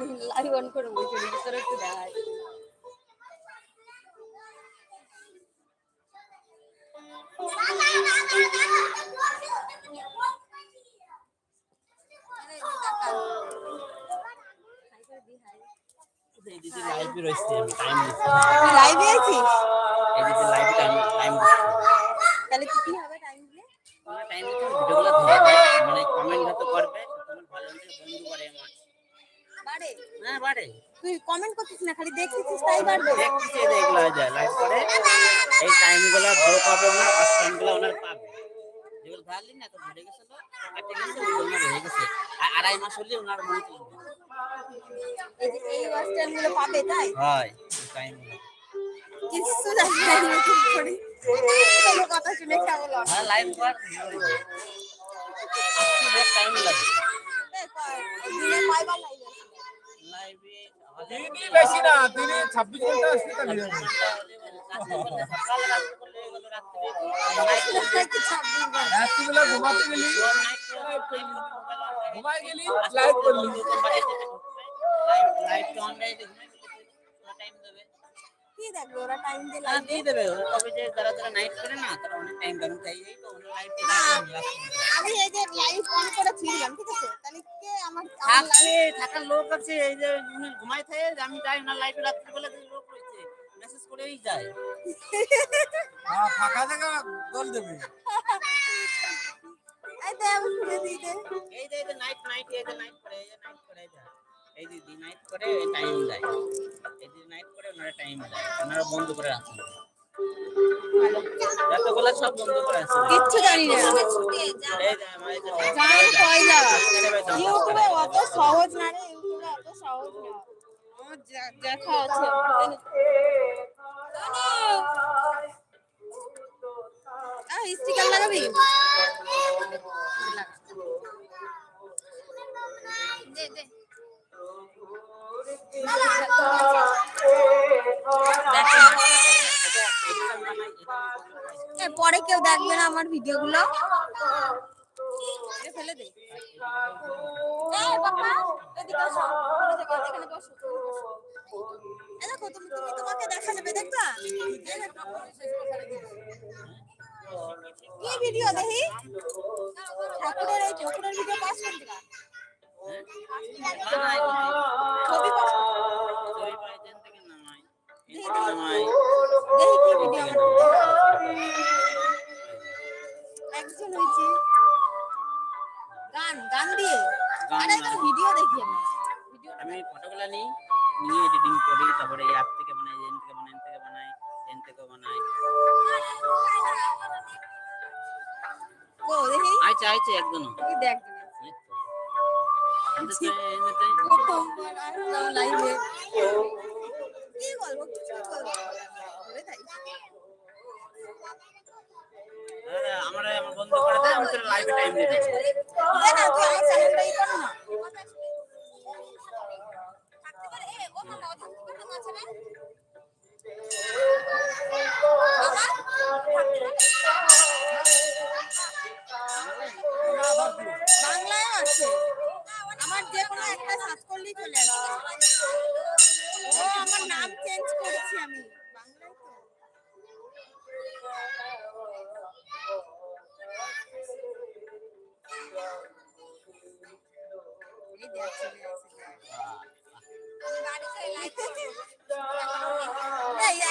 জানি live on করে বসে ভিতরে একটু দেখায় এই দিদি লাইভে রয়েছে আমি টাইম দিচ্ছি। লাইভে আছিস? এই দিদি লাইভে টাইম টাইম তাহলে কি কি হবে টাইম দিলে? টাইম দিচ্ছি ভিডিওগুলো ধরে মানে কমেন্ট হয়তো করবে তোমার ভালো বন্ধু করে আমার। বাড়ে? হ্যাঁ বাড়ে। তুই কমেন্ট করছিস না খালি দেখছিস তাই বাড়বে। দেখতেছি এই এগুলো হয়ে যায় লাইভ করে এই টাইমগুলো ধরে পাবে ওনার ফার্স্ট ওনার পাবে। যেগুলো ধরলি না তো ভরে গেছিল কেটে গেছে ওই জন্য গেছে। আর আড়াই মাস হলে ওনার মনে চলবে। এই যে এই ওয়াচ টাইমগুলো পাবে তাই? হয় টাইমগুলো। কিছু জানি না কি করি। কোনো কথা শুনে কেমন হ্যাঁ লাইভ কর টাইম লাগে। দিনে কয়বার লাইভে দিনই বেশি না দিনে ছাব্বিশ ঘণ্টা আসতে বার। রাত্রিবেলা ঘুমাতে গেলি গেলি করলি। হ্যাঁ, লাইভ দিয়ে দেবে। ও কবে যে যারা যারা নাইট করে না তারা অনেক টাইম দেন তাই এই তো ওনার লাইট আমি এই যে লাইভ অন করে ছিলাম ঠিক আছে তাহলে কে আমার আমার থাকলে থাকার লোক আছে এই যে ঘুমাই থাকে যে আমি যাই ওনার লাইটে রাত্রিবেলা যে লোক রয়েছে। মেসেজ করেই যায়। হ্যাঁ, ফাঁকা জায়গা দল দেবে। এই যে নাইট নাইট এই যে নাইট করে এই যে নাইট করে যায় এই যে নাইট করে টাইম যায়। এই যে নাইট করে ওনারা টাইম যায়। ওনারা বন্ধ করে রাখেন যতগুলো সব বন্ধ করে আছে। কিচ্ছু জানি না। জানি কয়লা ইউটিউবে অত সহজ না রে ইউটিউবে অত সহজ না। দেখা আছে। স্টিকার লাগাবি? কেউ দেখবে না আমার ভিডিওগুলো। ফেলে দে। দেখো তুমি তুমি তোমাকে দেখা নেবে দেখবা? কি ভিডিও দেখি? ঠাকুরের এই ঠাকুরের ভিডিও পাস করে ছবি পাস দেখি কি ভিডিও গান দিয়ে? আরে না। ভিডিও দেখি আমি আমি ফটোগুলো নিই নিয়ে এডিটিং করি তারপরে এই অ্যাপ থেকে বানাই এন থেকে বানাই এন থেকে বানাই এন থেকে বানাই। ও দেখি। আইছে আইছে একদম। কি দেখ আসলাম লাইভে। কি বলব বলে তাই আমার বন্ধ বন্ধু করে দেয় আমি তোর লাইভে টাইম দিয়ে দিচ্ছি না তুই আমার চ্যানেলটা কর না বাংলায়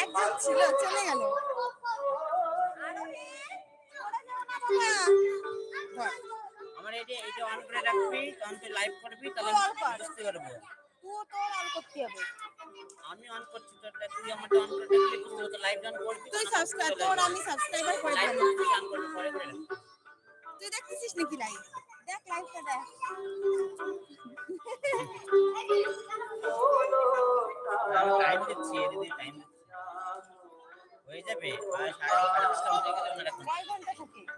একজন ছিল চলে গেল আমার এটা এটা অন করে রাখবি তখন তুই লাইভ করবি তাহলে। বুঝতে পারব। তুই তোর অন করতে হবে। আমি অন করছি তোর তুই আমারটা অন করে রাখলে বুঝতে তো লাইভ অন করবি তুই সাবস্ক্রাইব তোর আমি সাবস্ক্রাইবার করে দেবো তুই করে। তুই দেখতেছিস নাকি লাইভ দেখ লাইভটা দেখ। টাইম দিচ্ছি এদিকে টাইম হয়ে যাবে? সাড়ে সাড়ে দশটা মধ্যে গেলে মনে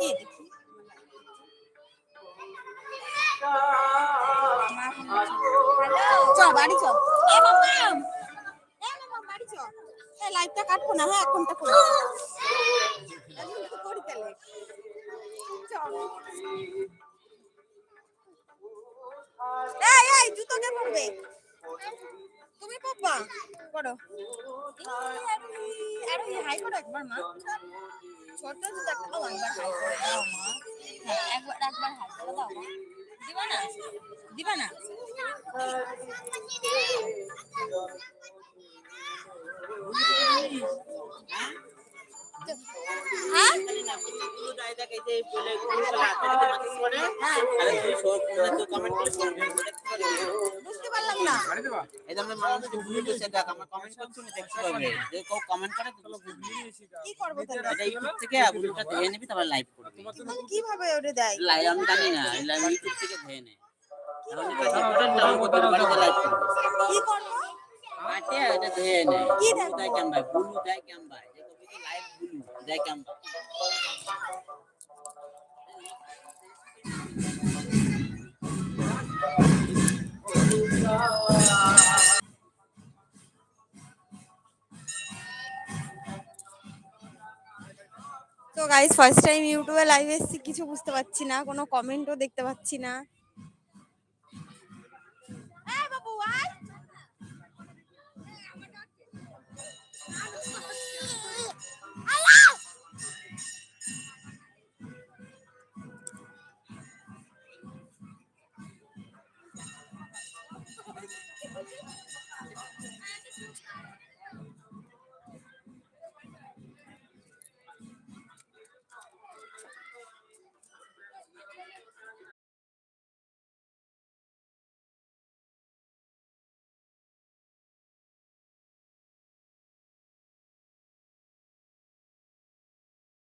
কে দেখি। চ বাড়ি চ লাইটটা কাটবো না হ্যাঁ এখনটা করে করি তাহলে এই, জুতো কে পরবে? তুমি পরবা পড়ো আরে হাই করো একবার মা। ছোট একটা একবার হাই করে। দাও মা। হ্যাঁ একবার একবার হাই করে দাও মা। দিবা না? দিবা না? হ্যাঁ? এই যে মানুষ ভিডিও দিছে দেখ আমরা কমেন্ট করছি না দেখতে পাবে যে কেউ কমেন্ট করে তো কি করব তাহলে? এটা ইউটিউব থেকে আপলোডটা ধরে নিবি তারপর লাইভ করবি। কিন্তু কীভাবে ওরে দেয়? লাইভ আমি জানি না লাইভ ইউটিউব থেকে ধরে নে। কি করব? আটে এটা ধরে নে। কি দেয় দেয় যে কবি লাইভ দেয় কেমন গাইস ফার্স্ট টাইম ইউটিউবে লাইভ এসেছি, কিছু বুঝতে পারছি না, কোনো কমেন্টও দেখতে পাচ্ছি না। হ্যাঁ বাবু